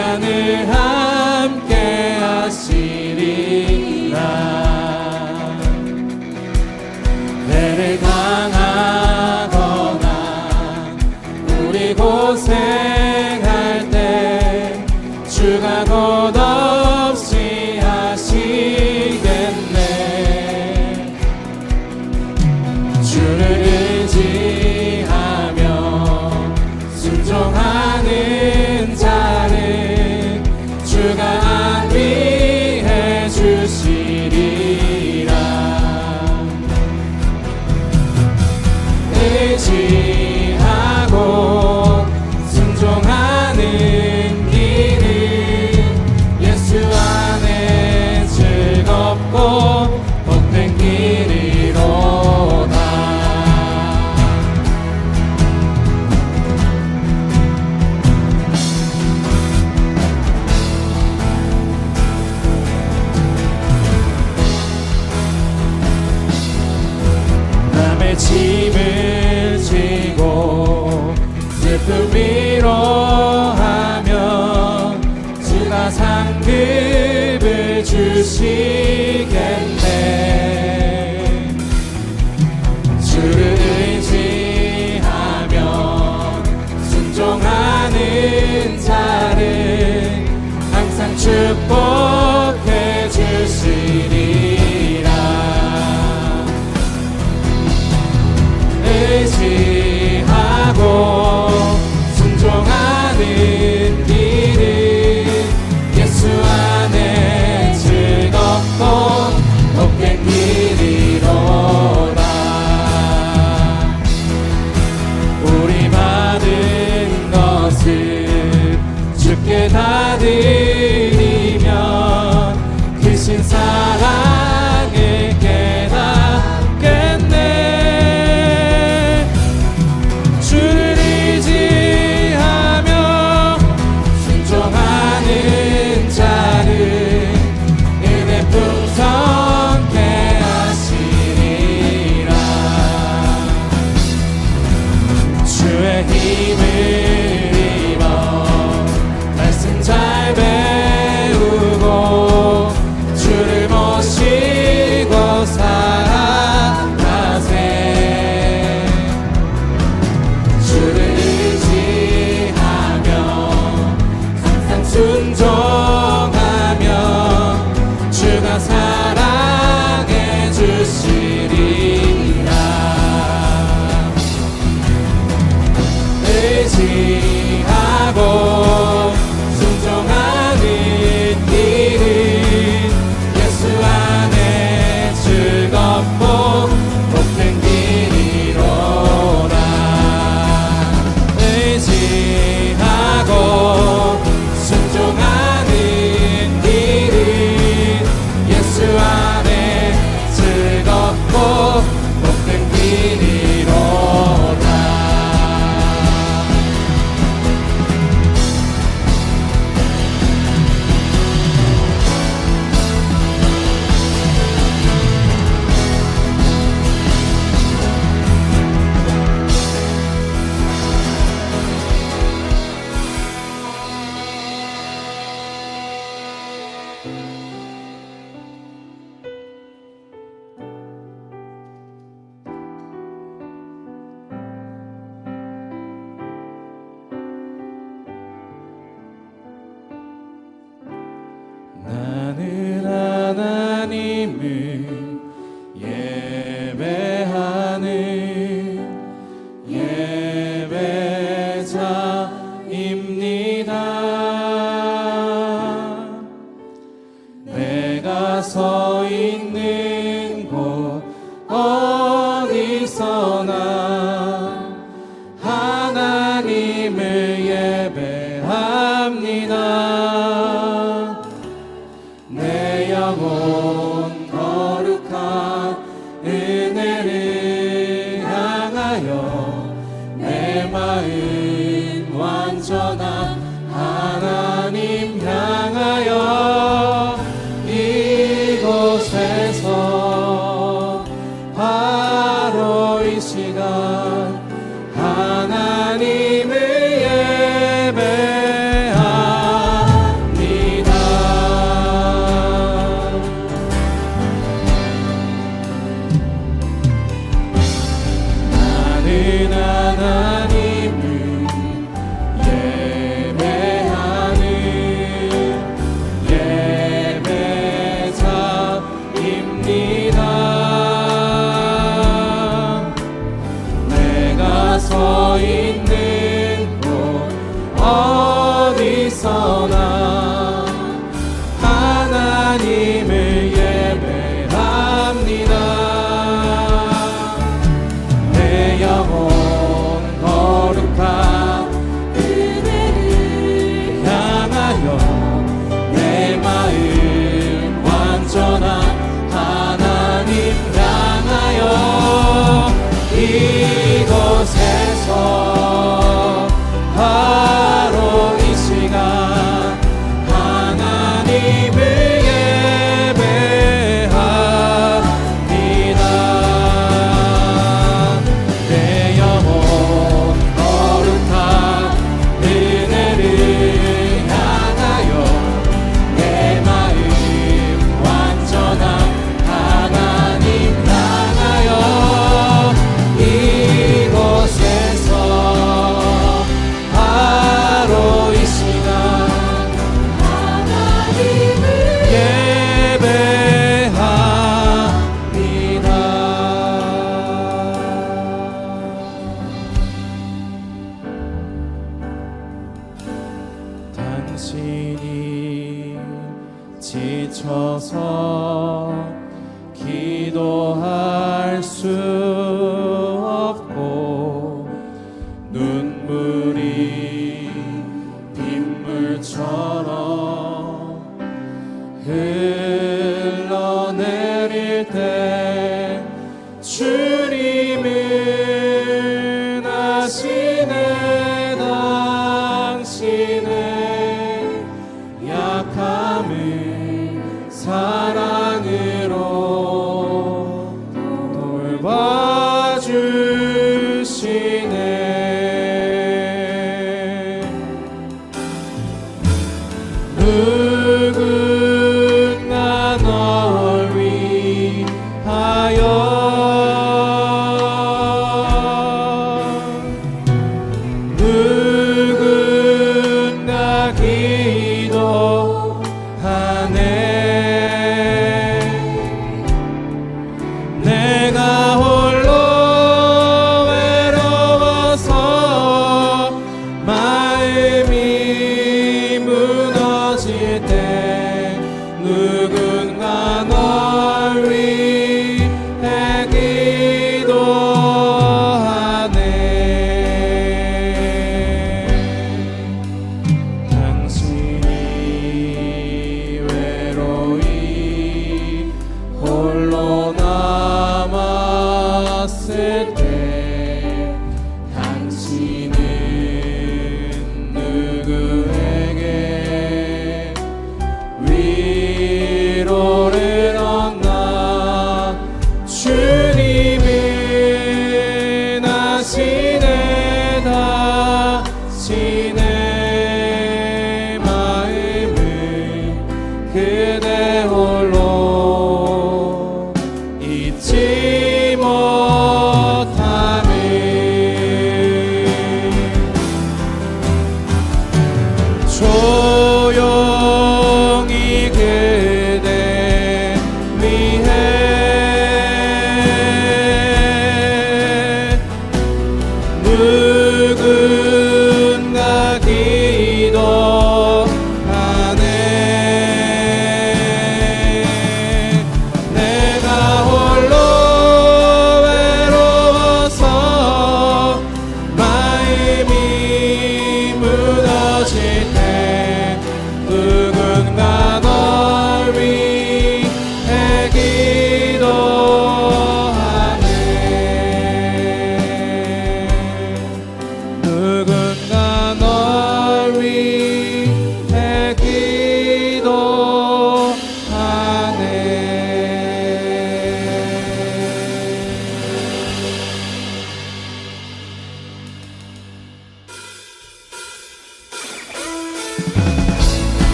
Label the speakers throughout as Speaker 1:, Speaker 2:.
Speaker 1: 늘 의지하고 ጌታ Emaús. you. Baby. 당신이 지쳐서 기도할 수 아주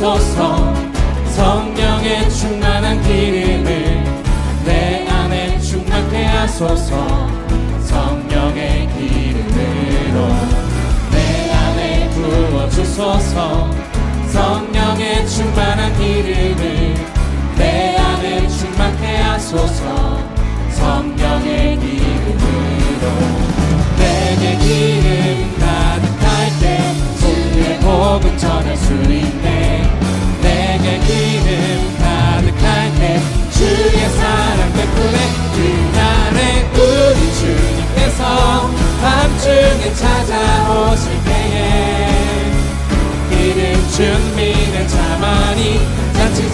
Speaker 1: 주소서. 성령의 충만한 기름을 내 안에 충만케 하소서. 성령의 기름으로 내 안에 부어주소서. 성령의 충만한 기름을 내 안에 충만케 하소서. 성령의 기름으로 내게 기름 가득할 때 주의 복음 전할 수 있네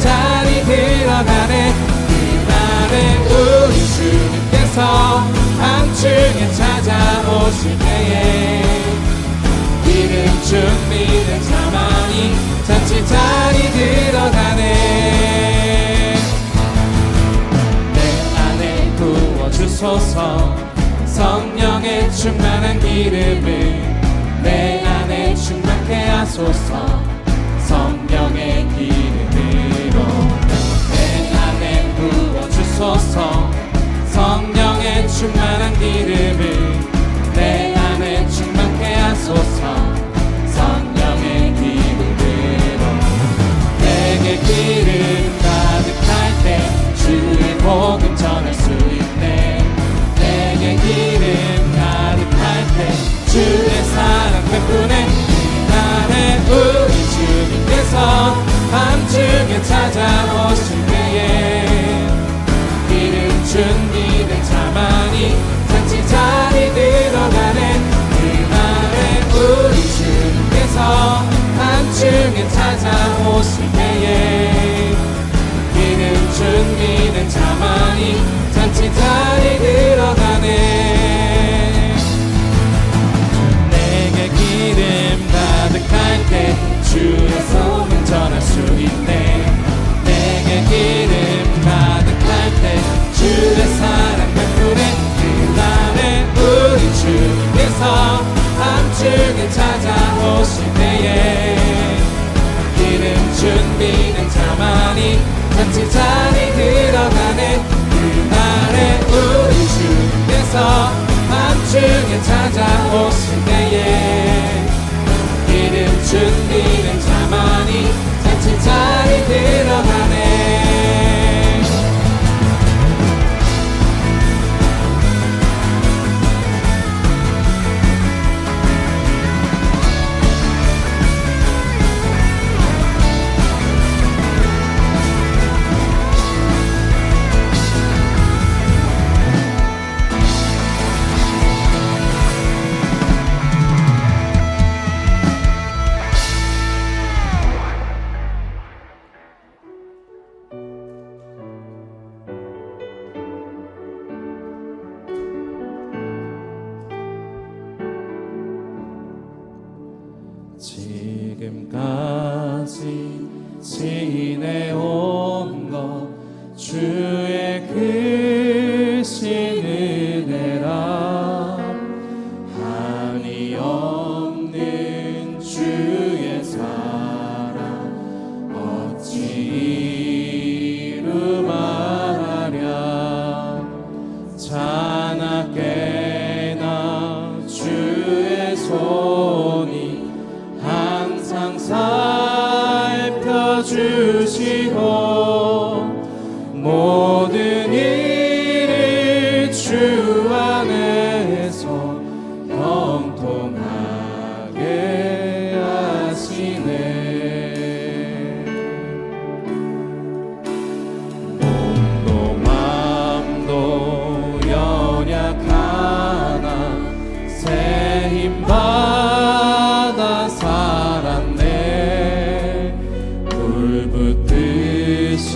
Speaker 1: 자리 들어가네. 그날에 우리 주님께서 밤중에 찾아오실 때에 기름 준비된 자만이 잔치 자리 들어가네. 내 안에 부어주소서. 성령의 충만한 기름을 내 안에 충만케 하소서. 성령의 기름 부어주소서. 성령의 충만한 기름을 내 안에 충만케 하소서. 성령의 기름으로 내게 기름 가득할 때 주의 복음 전할 수 있네. 내게 기름 가득할 때 주의 사랑 베푸네 그날에 우리 주님께서 자만이 잔치 자리 들어가네. 그날에 우리 주님께서 밤중에 찾아오실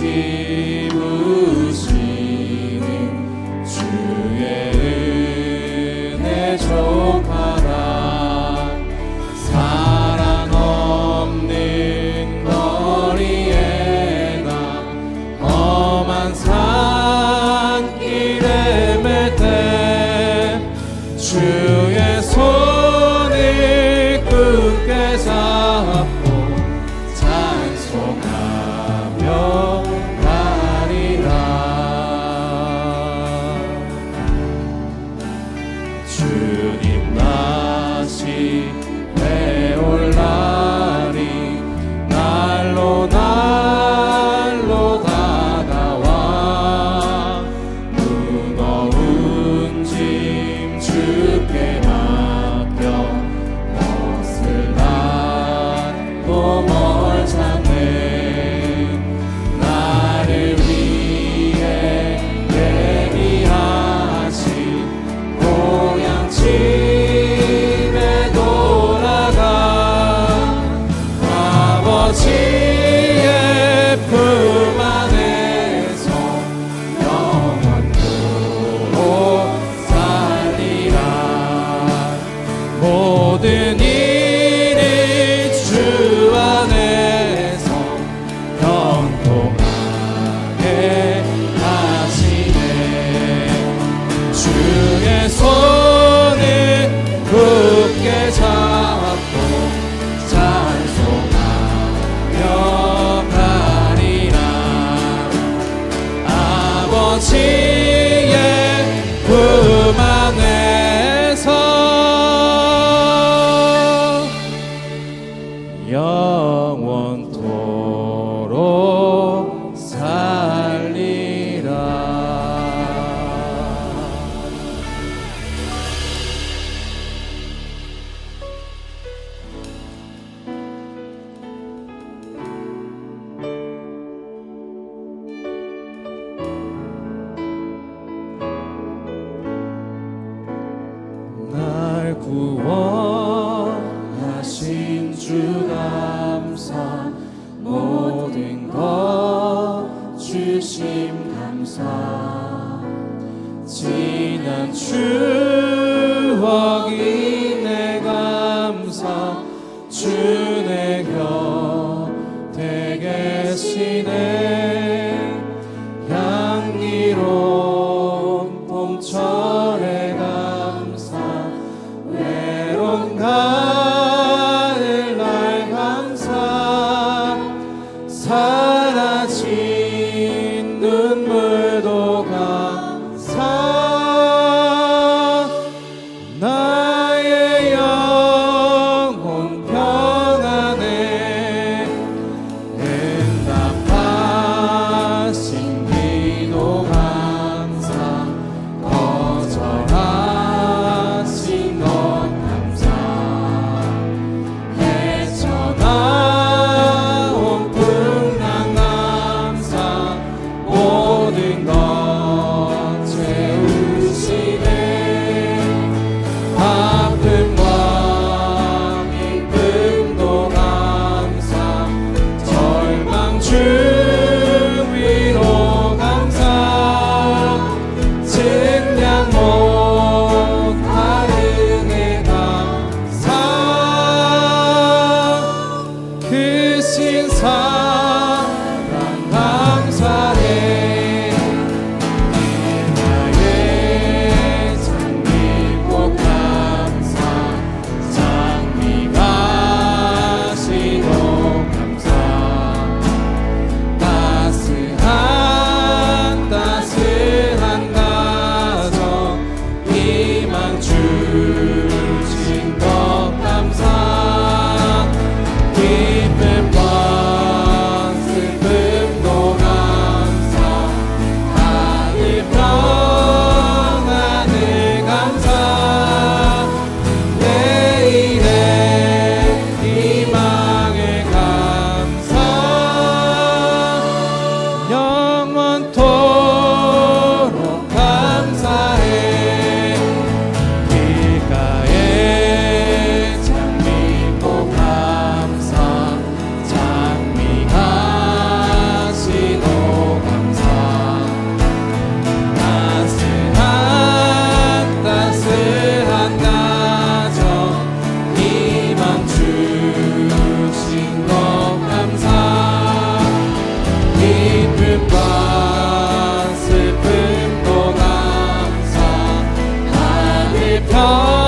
Speaker 1: see. 주내 곁에 계시네. 향기로운 봄처럼 头。